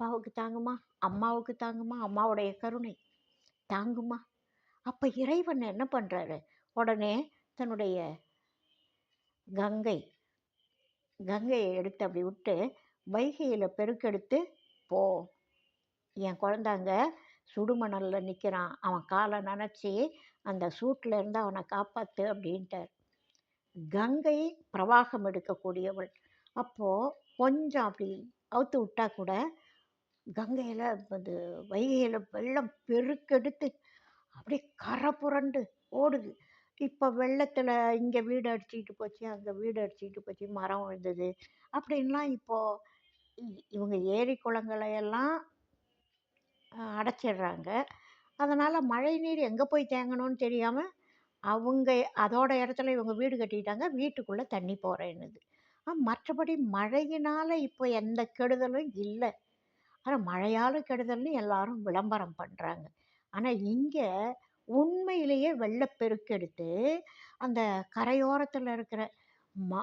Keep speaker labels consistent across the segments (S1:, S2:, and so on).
S1: அப்பாவுக்கு தாங்குமா? அம்மாவுக்கு தாங்குமா? அம்மாவுடைய கருணை தாங்குமா? அப்போ இறைவன் என்ன பண்ணுறாரு உடனே தன்னுடைய கங்கை கங்கையை எடுத்து அப்படி விட்டு வைகையில் பெருக்கெடுத்து போ என் குழந்தாங்க சுடுமணலில் நிற்கிறான் அவன் காலை நினச்சி அந்த சூட்டில் இருந்து அவனை காப்பாற்று அப்படின்ட்டார். கங்கை பிரவாகம் எடுக்கக்கூடியவள். அப்போது கொஞ்சம் அப்படி அவுத்து விட்டா கூட கங்கையில் அது வைகையில் வெள்ளம் பெருக்கெடுத்து அப்படியே கரை புரண்டு ஓடுது. இப்போ வெள்ளத்தில் இங்கே வீடு அடிச்சுக்கிட்டு போச்சு அங்கே வீடு அடிச்சுக்கிட்டு போச்சு மரம் விழுந்தது அப்படின்லாம் இப்போது இவங்க ஏரி குளங்களையெல்லாம் அடைச்சிடுறாங்க. அதனால் மழை நீர் எங்கே போய் தேங்கணும்னு தெரியாமல் அவங்க அதோட இடத்துல இவங்க வீடு கட்டிக்கிட்டாங்க வீட்டுக்குள்ளே தண்ணி போகிறேன்னுது மற்றபடி மழையினால் இப்போ எந்த கெடுதலும் இல்லை. ஆனால் மழையால் கெடுதல்னு எல்லாரும் விளம்பரம் பண்ணுறாங்க ஆனால் இங்கே உண்மையிலேயே வெள்ளப்பெருக்கெடுத்து அந்த கரையோரத்தில் இருக்கிற ம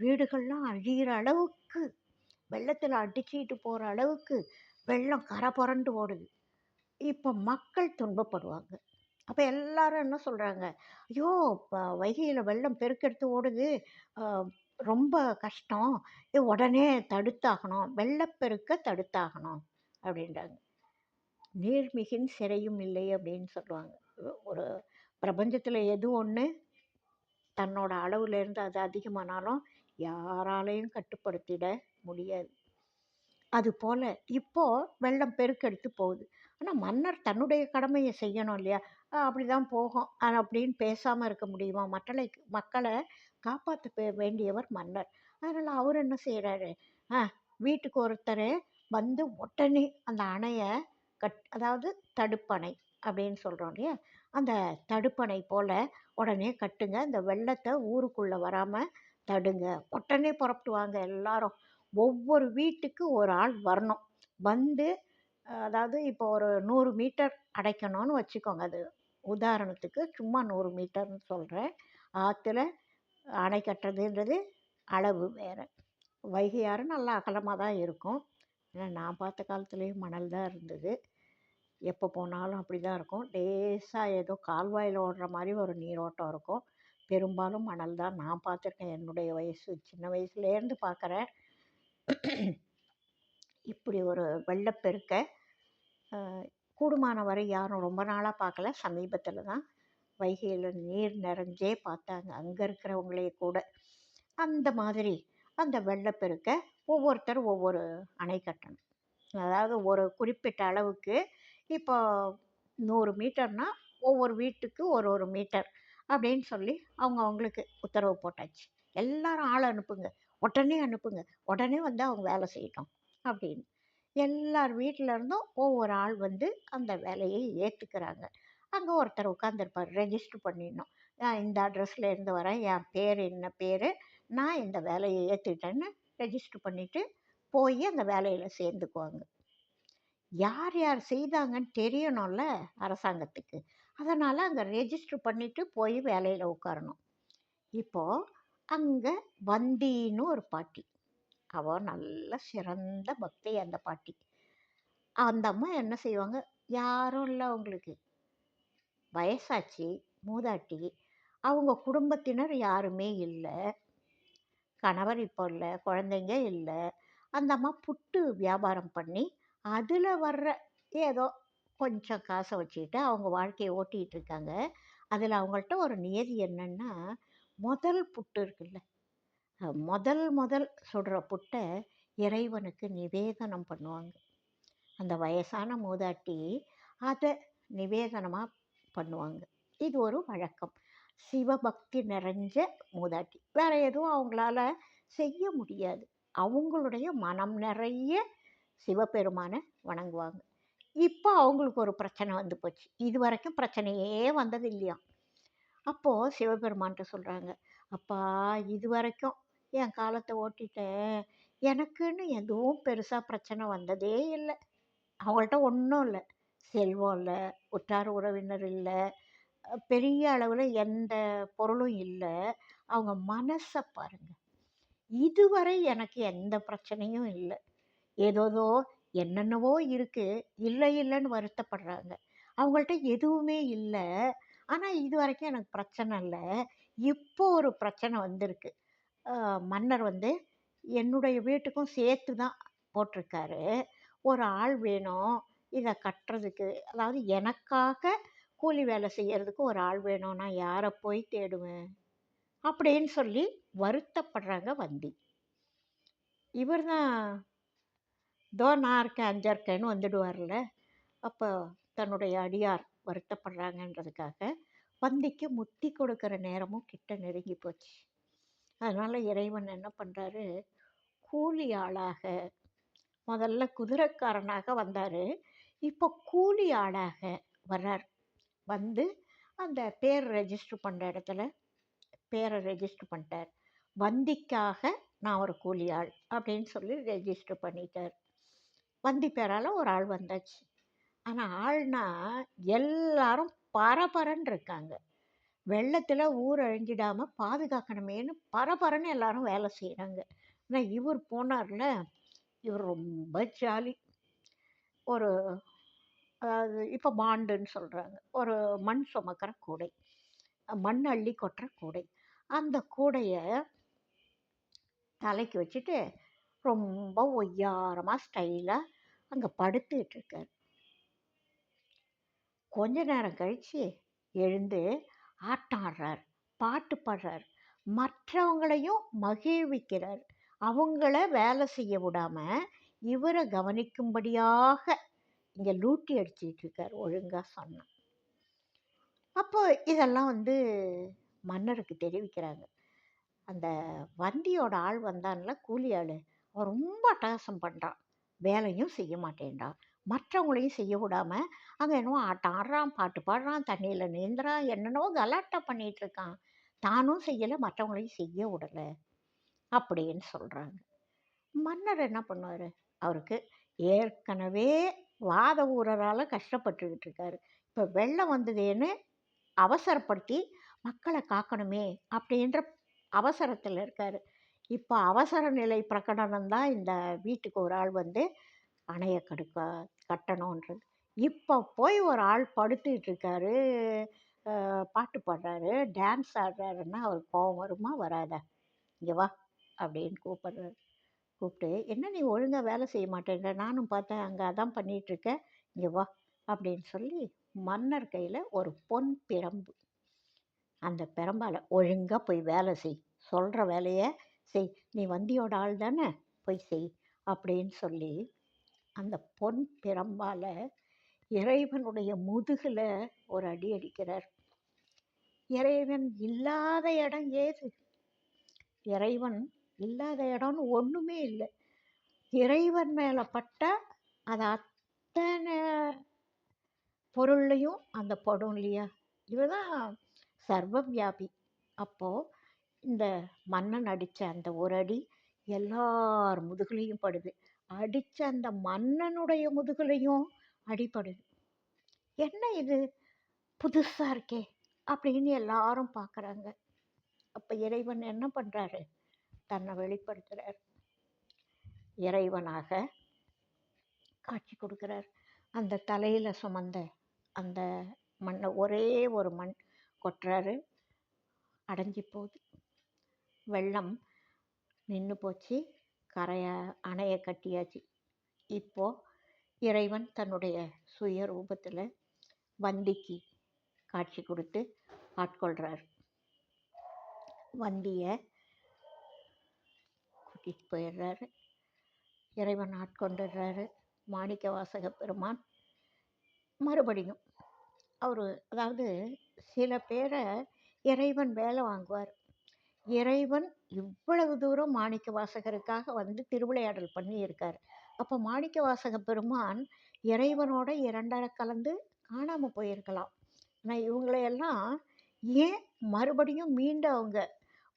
S1: வீடுகள்லாம் அழிகிற அளவுக்கு வெள்ளத்தில் அடிச்சுக்கிட்டு போகிற அளவுக்கு வெள்ளம் கரை புரண்டு ஓடுது. இப்போ மக்கள் துன்பப்படுவாங்க. அப்போ எல்லாரும் என்ன சொல்கிறாங்க ஐயோ இப்போ வைகையில் வெள்ளம் பெருக்கெடுத்து ஓடுது. ரொம்ப கஷ்டம். இது உடனே தடுத்தாகணும். வெள்ளப்பெருக்க தடுத்தாகணும் அப்படின்றாங்க. நீர்மிகின் சிறையும் இல்லை அப்படின்னு சொல்லுவாங்க. ஒரு பிரபஞ்சத்தில் எது ஒன்று தன்னோட அளவுலேருந்து அது அதிகமானாலும் யாராலையும் கட்டுப்படுத்திட முடியாது. அதுபோல் இப்போது வெள்ளம் பெருக்கெடுத்து போகுது. ஆனால் மன்னர் தன்னுடைய கடமையை செய்யணும் இல்லையா? அப்படி தான் போகும். அப்படின்னு பேசாமல் இருக்க முடியுமா? மக்களை மக்களை காப்பாற்ற வேண்டியவர் மன்னர். அதனால் அவர் என்ன செய்கிறாரு ஆ வீட்டுக்கு ஒருத்தர் வந்து உடனே அந்த அணையை கட் அதாவது தடுப்பணை அப்படின்னு சொல்கிறோம் இல்லையா? அந்த தடுப்பணை போல் உடனே கட்டுங்க. இந்த வெள்ளத்தை ஊருக்குள்ளே வராமல் தடுங்க. உடனே புறப்பட்டு வாங்க எல்லாரும். ஒவ்வொரு வீட்டுக்கு ஒரு ஆள் வரணும். வந்து அதாவது இப்போ ஒரு நூறு மீட்டர் அடைக்கணும்னு வச்சுக்கோங்க. அது உதாரணத்துக்கு சும்மா நூறு மீட்டர்னு சொல்கிறேன் ஆற்றுல அணை கட்டுறதுன்றது அளவு வேறு. வைகை ஆறு நல்லா அகலமாக தான் இருக்கும். ஏன்னா நான் பார்த்த காலத்துலேயும் மணல் தான் இருந்தது. எப்போ போனாலும் அப்படி தான் இருக்கும். லேசாக ஏதோ கால்வாயில் ஓடுற மாதிரி ஒரு நீரோட்டம் இருக்கும். பெரும்பாலும் மணல் தான் நான் பார்த்துருக்கேன். என்னுடைய வயசு சின்ன வயசுலேருந்து பார்க்குறேன். இப்படி ஒரு வெள்ளப்பெருக்க கூடுமான வரை யாரும் ரொம்ப நாளாக பார்க்கல. சமீபத்தில் தான் வைகையில் நீர் நிறைஞ்சே பார்த்தாங்க அங்கே இருக்கிறவங்களே கூட. அந்த மாதிரி அந்த வெள்ளப்பெருக்க ஒவ்வொருத்தர் ஒவ்வொரு அணை கட்டணும். அதாவது ஒரு குறிப்பிட்ட அளவுக்கு இப்போ நூறு மீட்டர்னால் ஒவ்வொரு வீட்டுக்கு ஒரு ஒரு மீட்டர் அப்படின்னு சொல்லி அவங்க அவங்களுக்கு உத்தரவு போட்டாச்சு. எல்லாரும் ஆள் அனுப்புங்க உடனே அனுப்புங்க உடனே வந்து அவங்க வேலை செய்யட்டும் அப்படின்னு. எல்லார் வீட்டிலருந்தும் ஒவ்வொரு ஆள் வந்து அந்த வேலையை ஏற்றுக்கிறாங்க அங்கே ஒருத்தர் உட்காந்துருப்பார் ரெஜிஸ்டர் பண்ணிடணும். நான் இந்த அட்ரஸில் இருந்து வரேன். என் பேர் என்ன பேர்? நான் இந்த வேலையை ஏற்றுக்கிட்டேன்னு ரெஜிஸ்டர் பண்ணிவிட்டு போய் அந்த வேலையில் சேர்ந்துக்குவாங்க. யார் யார் செய்தாங்கன்னு தெரியணும்ல அரசாங்கத்துக்கு. அதனால் அங்கே ரெஜிஸ்டர் பண்ணிவிட்டு போய் வேலையில் உட்காரணும். இப்போது அங்கே வந்தின்னு ஒரு பாட்டி. அவள் நல்ல சிறந்த பக்தி அந்த பாட்டி. அந்த அம்மா என்ன செய்வாங்க? யாரும் இல்லை அவங்களுக்கு. வயசாச்சு மூதாட்டி அவங்க குடும்பத்தினர் யாருமே இல்லை. கணவர் இப்போ இல்லை குழந்தைங்க இல்லை. அந்த அம்மா புட்டு வியாபாரம் பண்ணி அதில் வர்ற ஏதோ கொஞ்சம் காசை வச்சுக்கிட்டு அவங்க வாழ்க்கையை ஓட்டிகிட்டு இருக்காங்க. அதில் அவங்கள்ட்ட ஒரு நியதி என்னென்னா முதல் புட்டு இருக்குல்ல முதல் முதல் சுடுற புட்டை இறைவனுக்கு நிவேதனம் பண்ணுவாங்க. அந்த வயசான மூதாட்டி அதை நிவேதனமாக பண்ணுவாங்க. இது ஒரு வழக்கம். சிவபக்தி நிறைஞ்ச மூதாட்டி. வேறு எதுவும் அவங்களால செய்ய முடியாது. அவங்களுடைய மனம் நிறைய சிவபெருமானை வணங்குவாங்க. இப்போ அவங்களுக்கு ஒரு பிரச்சனை வந்து போச்சு. இது வரைக்கும் பிரச்சனையே வந்தது இல்லையா? அப்போது சிவபெருமான்கிட்ட சொல்கிறாங்க அப்பா இது வரைக்கும் என் காலத்தை ஓட்டிட்டேன். எனக்குன்னு எதுவும் பெருசாக பிரச்சனை வந்ததே இல்லை. அவங்கள்ட்ட ஒன்றும் இல்லை. செல்வம் இல்லை உற்றார் உறவினர் இல்லை பெரிய அளவில் எந்த பொருளும் இல்லை அவங்க மனசை பாருங்கள் இதுவரை எனக்கு எந்த பிரச்சனையும் இல்லை ஏதோதோ என்னென்னவோ இருக்குது இல்லை இல்லைன்னு வருத்தப்படுறாங்க. அவங்கள்ட்ட எதுவுமே இல்லை ஆனால் இது வரைக்கும் எனக்கு பிரச்சனை இல்லை இப்போ ஒரு பிரச்சனை வந்திருக்கு. மன்னர் வந்து என்னுடைய வீட்டுக்கும் சேர்த்து தான் போட்டிருக்காரு. ஒரு ஆள் வேணும். இதை கட்டுறதுக்கு. அதாவது எனக்காக கூலி வேலை செய்கிறதுக்கு ஒரு ஆள் வேணும். நான் போய் தேடுவேன்? அப்படின்னு சொல்லி வருத்தப்படுறாங்க வந்தி. இவர் தான் "தோ நான் இருக்கேன், அஞ்சா இருக்கேன்னு" வந்துடுவார்ல. அப்போ தன்னுடைய அடியார் வருத்தப்படுறாங்கன்றதுக்காக, வந்திக்கு முத்தி கொடுக்குற நேரமும் கிட்ட நெருங்கி போச்சு. அதனால் இறைவன் என்ன பண்ணுறாரு கூலி ஆளாக முதல்ல குதிரைக்காரனாக வந்தார் இப்போ கூலி ஆளாக வர்றார். வந்து அந்த பேர் ரெஜிஸ்டர் பண்ணுற இடத்துல பேரை ரெஜிஸ்டர் பண்ணிட்டார். வந்திக்காக நான் ஒரு கூலி ஆள் அப்படின்னு சொல்லி ரெஜிஸ்டர் பண்ணிட்டார். வந்தி பேரால் ஒரு ஆள் வந்தாச்சு. ஆனால் ஆள்னா எல்லாரும் பரபரன்னு இருக்காங்க. வெள்ளத்தில் ஊர் அழிஞ்சிடாமல் பாதுகாக்கணுமேன்னு பரபரன்னு எல்லாரும் வேலை செய்கிறாங்க ஆனால் இவர் போனார்ல, இவர் ரொம்ப ஜாலி. ஒரு அதாவது இப்போ பாண்டுன்னு சொல்கிறாங்க ஒரு மண் சுமக்கிற கூடை. மண் அள்ளி கொட்டுற கூடை. அந்த கூடையை தலைக்கு வச்சுட்டு, ரொம்ப ஒய்யாரமாக ஸ்டைலாக அங்கே படுத்துக்கிட்டு கொஞ்ச நேரம் கழிச்சு எழுந்து ஆட்டம் ஆடுறார். பாட்டு பாடுறார். மற்றவங்களையும் மகிழ்விக்கிறார். அவங்கள வேலை செய்ய விடாமல் இவரை கவனிக்கும்படியாக இங்கே லூட்டி அடிச்சிக்கிட்டு இருக்கார் ஒழுங்காக சொன்னான் அப்போ இதெல்லாம் வந்து மன்னருக்கு தெரிவிக்கிறாங்க. அந்த வந்தியோட ஆள் வந்தான்ல, கூலி ஆள் அவன் ரொம்ப அட்டகாசம் பண்ணுறான் வேலையும் செய்ய மாட்டேன்றான். மற்றவங்களையும் செய்ய விடாமல் அங்கே என்னவோ ஆட்டம் ஆடுறான், பாட்டு பாடுறான், தண்ணியில் நீந்துறான், என்னென்னவோ கலாட்டா பண்ணிகிட்ருக்கான் இருக்கான். தானும் செய்யலை மற்றவங்களையும் செய்ய விடலை அப்படின்னு சொல்கிறாங்க மன்னர் என்ன பண்ணுவார் அவருக்கு ஏற்கனவே வாத ஊரரால் கஷ்டப்பட்டுக்கிட்டு இருக்காரு. இப்போ வெள்ளம் வந்ததேன்னு அவசரப்படுத்தி மக்களை காக்கணுமே அப்படின்ற அவசரத்தில் இருக்கார் இப்போ அவசர நிலை பிரகடனம் தான் இந்த வீட்டுக்கு ஒரு ஆள் வந்து அணைய கடுக்க கட்டணுன்றது. இப்போ போய் ஒரு ஆள் படுத்துக்கிட்டு இருக்காரு. பாட்டு பாடுறாரு, டான்ஸ் ஆடுறாருன்னா அவருக்கு கோபம் வருமா? வராதா? இங்கே வா" அப்படின்னு கூப்பிட்றாரு கூப்பிட்டு, "என்ன நீ ஒழுங்காக வேலை செய்ய மாட்டேங்கிற? நானும் பார்த்தேன் அங்கே அதான் பண்ணிகிட்ருக்க இங்கே வா" அப்படின்னு சொல்லி மன்னர் கையில் ஒரு பொன் பிரம்பு. அந்த பிரம்பால் ஒழுங்காக போய் வேலை செய். சொல்கிற வேலையை செய். நீ வந்தியோட ஆள் தானே? போய் செய்" அப்படின்னு சொல்லி, அந்த பொன் பிரம்பால் இறைவனுடைய முதுகில் ஒரு அடி அடிக்கிறார். இறைவன் இல்லாத இடம் ஏது? இறைவன் இல்லாத இடம்னு ஒன்றுமே இல்லை இறைவன் மேலே பட்டால் அது அத்தனை பொருள்லையும் அந்த படும் இல்லையா? இவர்தான் சர்வவியாபி. அப்போது இந்த மன்னன் அடித்த அந்த ஒரு அடி எல்லார் முதுகுலையும் படுது. அடித்த அந்த மன்னனுடைய முதுகுலையும் அடிபடுது. "என்ன இது? புதுசாக இருக்கே!" அப்படின்னு எல்லாரும் பார்க்குறாங்க அப்போ இறைவன் என்ன பண்ணுறாரு தன்னை வெளிப்படுத்துகிறார் இறைவனாக காட்சி கொடுக்குறார் அந்த தலையில் சுமந்த அந்த மண்ணை ஒரே ஒரு மண் கொட்டுறாரு. அடைஞ்சு போகுது. வெள்ளம் நின்று போச்சு. கரையை அணையை கட்டியாச்சு. இப்போது இறைவன் தன்னுடைய சுய ரூபத்தில் வந்திக்கு காட்சி கொடுத்து ஆட்கொள்கிறார் வந்தியை கூட்டிட்டு போயிடுறாரு. இறைவன் ஆட்கொண்டுடுறாரு. மாணிக்க வாசக பெருமான் மறுபடியும் அவர் அதாவது சில பேரை இறைவன் வேலை வாங்குவார். இறைவன் இவ்வளவு தூரம் மாணிக்க வாசகருக்காக வந்து திருவிளையாடல் பண்ணியிருக்கார் அப்போ மாணிக்க வாசக பெருமான் இறைவனோட இரண்டரை கலந்து காணாமல் போயிருக்கலாம். ஆனால் இவங்களையெல்லாம் ஏன் மறுபடியும் மீண்டும் அவங்க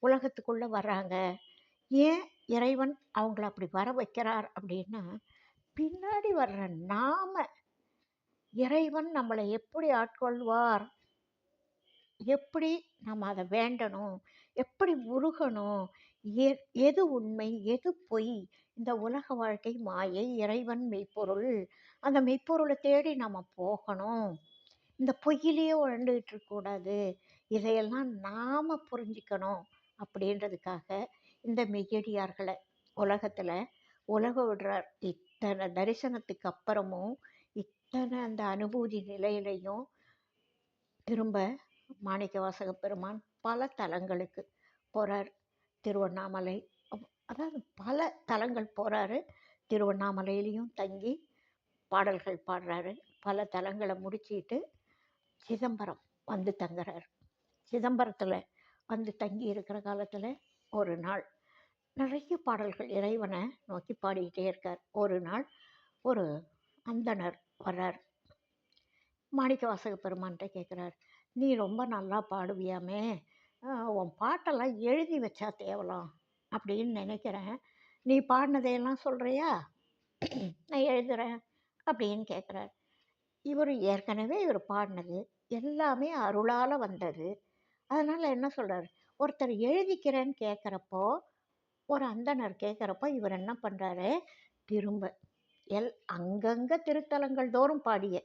S1: உலகத்துக்குள்ளே வர்றாங்க? ஏன் இறைவன் அவங்கள அப்படி வர வைக்கிறார் அப்படின்னா, பின்னாடி வர்ற நாம இறைவன் நம்மளை எப்படி ஆட்கொள்வார்? எப்படி நம்ம அதை வேண்டணும்? எப்படி உருகணும்? எ எது உண்மை? எது பொய்? இந்த உலக வாழ்க்கை மாயை இறைவன் மெய்ப்பொருள் அந்த மெய்ப்பொருளை தேடி நம்ம போகணும் இந்த பொய்யிலேயே உழண்டுகிட்டு இருக்கக்கூடாது இதையெல்லாம் நாம் புரிஞ்சுக்கணும் அப்படின்றதுக்காக இந்த மெய்யடியார்களை உலகத்தில் உலக விடுறார் இத்தனை தரிசனத்துக்கு அப்புறமும் இத்தனை அந்த அனுபூதி நிலையிலையும் திரும்ப மாணிக்க வாசக பெருமான் பல தலங்களுக்கு போகிறார் திருவண்ணாமலை. அதாவது பல தலங்கள் போகிறாரு திருவண்ணாமலையிலையும் தங்கி பாடல்கள் பாடுறாரு. பல தலங்களை முடிச்சிட்டு சிதம்பரம் வந்து தங்குறார். சிதம்பரத்தில் வந்து தங்கி இருக்கிற காலத்தில் ஒரு நாள் நிறைய பாடல்கள் இறைவனை நோக்கி பாடிக்கிட்டே இருக்கார். ஒரு நாள் ஒரு அந்தணர் வர்றார். மாணிக்கவாசக பெருமான்கிட்ட கேட்குறார் நீ ரொம்ப நல்லா பாடுவியாமே. உன் பாட்டெல்லாம் எழுதி வச்சா தேவலாம் அப்படின்னு நினைக்கிறேன். நீ பாடினதையெல்லாம் சொல்கிறியா நான் எழுதுறேன் அப்படின்னு கேட்குறார். இவர் ஏற்கனவே இவர் பாடினது எல்லாமே அருளால் வந்தது. அதனால் என்ன சொல்கிறார் ஒருத்தர் எழுதிக்கிறேன்னு கேட்குறப்போ ஒரு அந்தணர் கேட்குறப்போ இவர் என்ன பண்ணுறாரு திரும்ப எல் அங்கங்கே திருத்தலங்கள் தோறும் பாடிய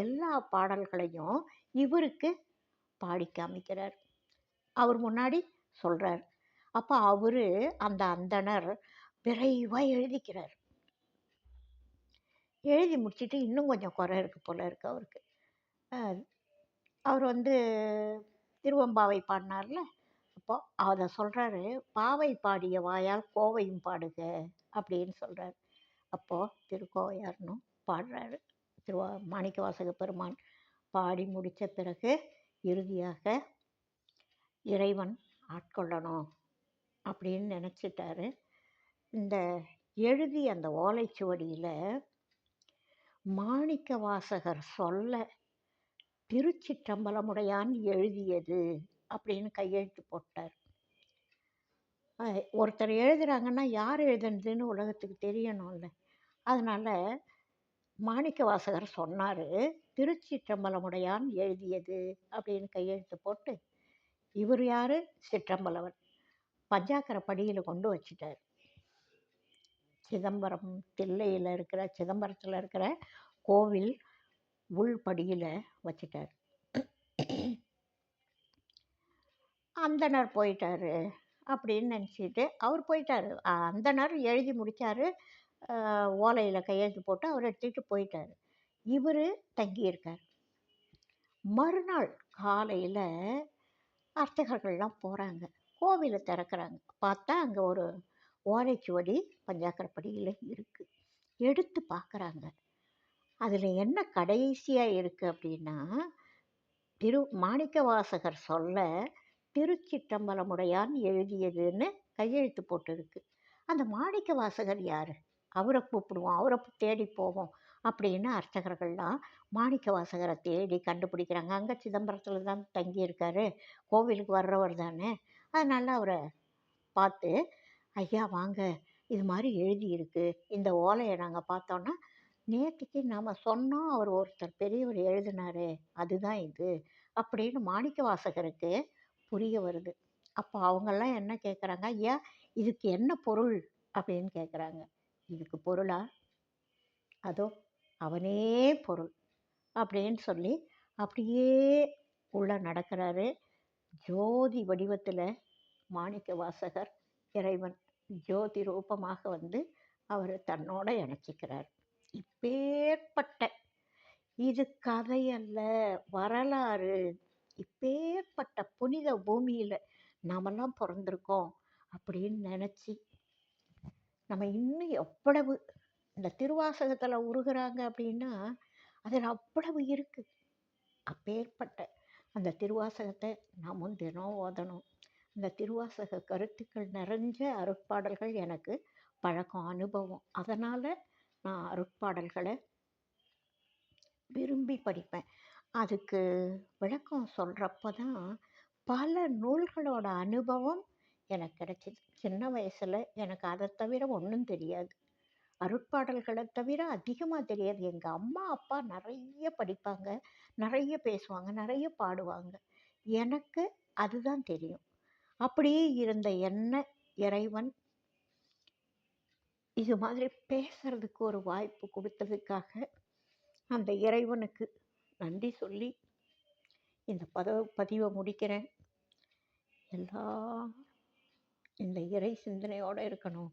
S1: எல்லா பாடல்களையும் இவருக்கு பாடி காமிக்கிறார். அவர் முன்னாடி சொல்கிறார் அப்போ அவர் அந்த அந்தணர் விரைவாக எழுதிக்கிறார். எழுதி முடிச்சுட்டு இன்னும் கொஞ்சம் குறை இருக்குது போல இருக்கு அவருக்கு. அவர் வந்து திருவம்பாவை பாடினார்ல. அப்போ அதை சொல்கிறாரு பாவை பாடிய வாயால் கோவையும் பாடுக அப்படின்னு சொல்கிறார் அப்போது திருக்கோவையார்னும் பாடுறாரு. திருவா மாணிக்கவாசக பெருமான் பாடி முடித்த பிறகு இறுதியாக இறைவன் ஆட்கொள்ளணும் அப்படின்னு நினச்சிட்டாரு. இந்த எழுதி அந்த ஓலைச்சுவடியில் மாணிக்க வாசகர் சொல்ல திருச்சிற்றம்பலமுடையான் எழுதியது அப்படின்னு கையெழுத்து போட்டார். ஒருத்தர் எழுதுறாங்கன்னா யார் எழுதுனதுன்னு உலகத்துக்கு தெரியணும்ல. அதனால் மாணிக்க வாசகர் சொன்னார் திருச்சிற்றம்பலமுடையான் எழுதியது அப்படின்னு கையெழுத்து போட்டு இவர் யார்? சிற்றம்பலவர். பஞ்சாக்கரை படியில் கொண்டு வச்சிட்டார். சிதம்பரம் தில்லையில் இருக்கிற சிதம்பரத்தில் இருக்கிற கோவில் உள்படியில் வச்சிட்டார். அந்தணர் போயிட்டாரு அப்படின்னு நினச்சிட்டு அவர் போயிட்டாரு. அ- அந்தணர் எழுதி முடித்தார் ஓலையில் கையெழுத்து போட்டு அவர் எடுத்துக்கிட்டு போயிட்டார். இவர் தங்கியிருக்கார். மறுநாள் காலையில் அர்ச்சகர்கள்லாம் போகிறாங்க கோவிலை திறக்கிறாங்க. பார்த்தா அங்கே ஒரு ஓலைச்சுவடி பஞ்சாக்கரப்படியில் இருக்குது எடுத்து பார்க்குறாங்க அதில் என்ன கடைசியாக இருக்குது அப்படின்னா திரு மாணிக்க வாசகர் சொல்ல திருச்சிற்றம்பலமுடையான் எழுதியதுன்னு கையெழுத்து போட்டிருக்கு. அந்த மாணிக்க வாசகர் யார்? அவரை கூப்பிடுவோம் அவரை தேடி போவோம் அப்படின்னு அர்ச்சகர்கள்லாம் மாணிக்க வாசகரை தேடி கண்டுபிடிக்கிறாங்க. அங்கே சிதம்பரத்தில் தான் தங்கியிருக்காரு. கோவிலுக்கு வர்றவர் தானே. அதனால் அவரை பார்த்து ஐயா வாங்க. இது மாதிரி எழுதியிருக்கு. இந்த ஓலையை நாங்கள் பார்த்தோன்னா நேற்றுக்கு நாம் சொன்னோம் அவர் ஒருத்தர் பெரியவர் எழுதினாரு அதுதான் இது. அப்படின்னு மாணிக்க வாசகருக்கு புரிய வருது. அப்போ அவங்கெல்லாம் என்ன கேட்குறாங்க ஐயா இதுக்கு என்ன பொருள்? அப்படின்னு கேட்குறாங்க இதுக்கு பொருளா? அதோ அவனே பொருள். அப்படின்னு சொல்லி அப்படியே உள்ளே நடக்கிறாரு ஜோதி வடிவத்தில் மாணிக்க வாசகர் இறைவன் ஜோதி ரூபமாக வந்து அவர் தன்னோட இணைச்சிக்கிறார். இப்பேற்பட்ட இது கதையல்ல வரலாறு இப்பேற்பட்ட புனித பூமியில் நாமெல்லாம் பிறந்திருக்கோம் அப்படின்னு நினச்சி நம்ம இன்னும் எவ்வளவு இந்த திருவாசகத்தில் உருகிறாங்க அப்படின்னா அதில் அவ்வளவு இருக்குது அப்பேற்பட்ட அந்த திருவாசகத்தை நாமும் தினம் ஓதணும். இந்த திருவாசக கருத்துக்கள் நிறைஞ்ச அருட்பாடல்கள் எனக்கு பழக்கம் அனுபவம். அதனால் நான் அருட்பாடல்களை விரும்பி படிப்பேன். அதுக்கு விளக்கம் சொல்கிறப்ப தான் பல நூல்களோட அனுபவம் எனக்கு கிடச்சிது. சின்ன வயசில் எனக்கு அதை தவிர ஒன்றும் தெரியாது. அருட்பாடல்களை தவிர அதிகமாக தெரியாது. எங்கள் அம்மா அப்பா நிறைய படிப்பாங்க. நிறைய பேசுவாங்க. நிறைய பாடுவாங்க. எனக்கு அதுதான் தெரியும். அப்படியே இருந்த என்ன இறைவன் இது மாதிரி பேசுறதுக்கு ஒரு வாய்ப்பு கொடுத்ததுக்காக அந்த இறைவனுக்கு நன்றி சொல்லி இந்த பதவ பதிவை முடிக்கிறேன். எல்லா இந்த இறை சிந்தனையோடு இருக்கணும்.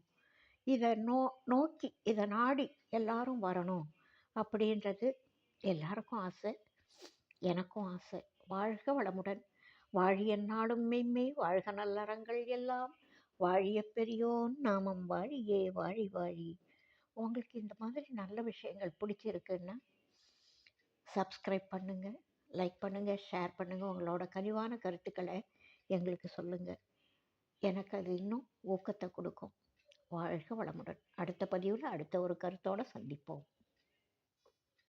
S1: இதை நோ நோக்கி இதை நாடி எல்லாரும் வரணும் அப்படின்றது எல்லாருக்கும் ஆசை. எனக்கும் ஆசை. வாழ்க வளமுடன். வாழிய நாடும் மெய்மை வாழ்க நல்லறங்கள் எல்லாம். வாழிய பெரியோன் நாமம் வாழியே வாழி வாழி. உங்களுக்கு இந்த மாதிரி நல்ல விஷயங்கள் பிடிச்சிருக்குன்னா சப்ஸ்கிரைப் பண்ணுங்கள் லைக் பண்ணுங்கள் ஷேர் பண்ணுங்கள் உங்களோட கனிவான கருத்துக்களை எங்களுக்கு சொல்லுங்கள் எனக்கு அது இன்னும் ஊக்கத்தை கொடுக்கும். வாழ்க வளமுடன். அடுத்த பதிவில் அடுத்த ஒரு கருத்தோடு சந்திப்போம்.